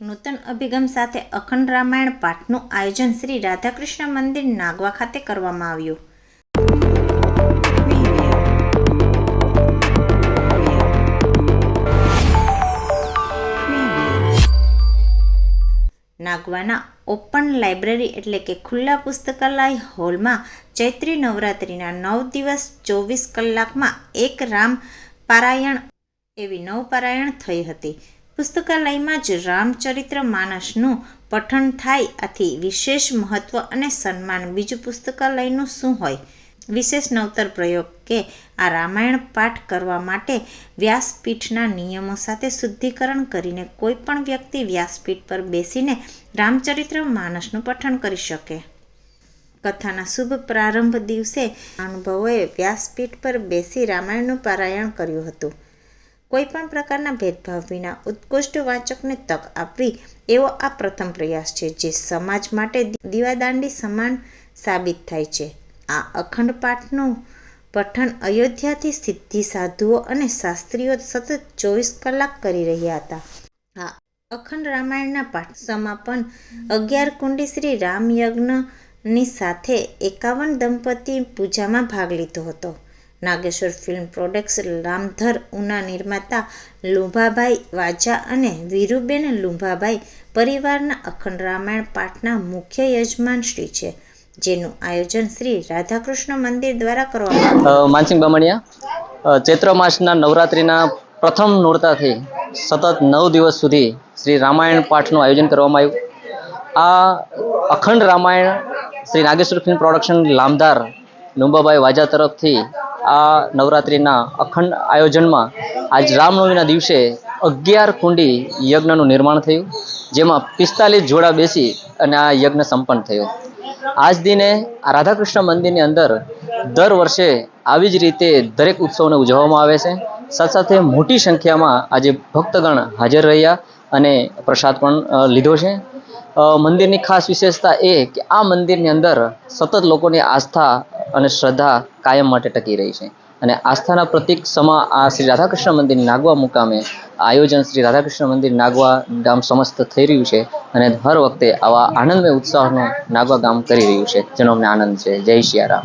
નૂતન અભિગમ સાથે અખંડ રામાયણ પાઠનું આયોજન શ્રી રાધાકૃષ્ણ મંદિર નાગવા ખાતે કરવામાં આવ્યું. નાગવાના ઓપન લાઇબ્રેરી એટલે કે ખુલ્લા પુસ્તકાલય હોલમાં ચૈત્રી નવરાત્રિના નવ દિવસ ચોવીસ કલાકમાં એક રામ પારાયણ એવી નવ પારાયણ થઈ હતી. પુસ્તકાલયમાં જ રામચરિત્ર માનસનું પઠન થાય આથી વિશેષ મહત્વ અને સન્માન બીજું પુસ્તકાલયનું શું હોય? વિશેષ નવતર પ્રયોગ કે આ રામાયણ પાઠ કરવા માટે વ્યાસપીઠના નિયમો સાથે શુદ્ધિકરણ કરીને કોઈ પણ વ્યક્તિ વ્યાસપીઠ પર બેસીને રામચરિત્ર માનસનું પઠન કરી શકે. કથાના શુભ પ્રારંભ દિવસે અનુભવોએ વ્યાસપીઠ પર બેસી રામાયણનું પારાયણ કર્યું હતું. કોઈ પણ પ્રકારના ભેદભાવ વિના ઉત્કૃષ્ટ વાચકને તક આપવી એવો આ પ્રથમ પ્રયાસ છે, જે સમાજ માટે દીવાદાંડી સમાન સાબિત થાય છે. આ અખંડ પાઠનું પઠન અયોધ્યાથી સિદ્ધિ સાધુઓ અને શાસ્ત્રીઓ સતત ચોવીસ કલાક કરી રહ્યા હતા. આ અખંડ રામાયણના પાઠ સમાપન અગિયાર કુંડી શ્રી રામ યજ્ઞની સાથે એકાવન દંપતી પૂજામાં ભાગ લીધો હતો. નાગેશ્વર ફિલ્મ પ્રોડક્ટ્સ, રામધર, ઉના નિર્માતા, લુંભાભાઈ વાજા અને વીરુબેન લુંભાભાઈ પરિવારના અખંડ રામાયણ પાઠના મુખ્ય યજમાન શ્રી છે, જેનું આયોજન શ્રી રાધાકૃષ્ણ મંદિર દ્વારા કરવામાં માનસિંહ બામણિયા ચૈત્ર માસના નવરાત્રિના પ્રથમ નોરતાથી સતત નવ દિવસ સુધી શ્રી રામાયણ પાઠનું આયોજન કરવામાં આવ્યું. આ અખંડ રામાયણ શ્રી નાગેશ્વર ફિલ્મ પ્રોડક્શન લામધાર લુંબાભાઈ વાજા તરફથી આ નવરાત્રિના અખંડ આયોજનમાં આજ રામનવમીના દિવસે અગિયાર કુંડી યજ્ઞનું નિર્માણ થયું, જેમાં પિસ્તાલીસ જોડા બેસી અને આ યજ્ઞ સંપન્ન થયો. આજ દિને આ રાધાકૃષ્ણ મંદિરની અંદર દર વર્ષે આવી જ રીતે દરેક ઉત્સવને ઉજવવામાં આવે છે. સાથે સાથે મોટી સંખ્યામાં આજે ભક્તગણ હાજર રહ્યા અને પ્રસાદ પણ લીધો છે. મંદિરની ખાસ વિશેષતા એ કે આ મંદિરની અંદર સતત લોકોની આસ્થા અને શ્રદ્ધા કાયમ માટે ટકી રહી છે. અને આસ્થાના પ્રતિક સમા આ શ્રી રાધાકૃષ્ણ મંદિર નાગવા મુકામે આયોજન શ્રી રાધાકૃષ્ણ મંદિર નાગવા ગામ સમસ્ત થઈ રહ્યું છે અને હર વખતે આવા આનંદમય ઉત્સાહનો નાગવા ગામ કરી રહ્યું છે. જેનો અમને આનંદ છે. જય સિયારામ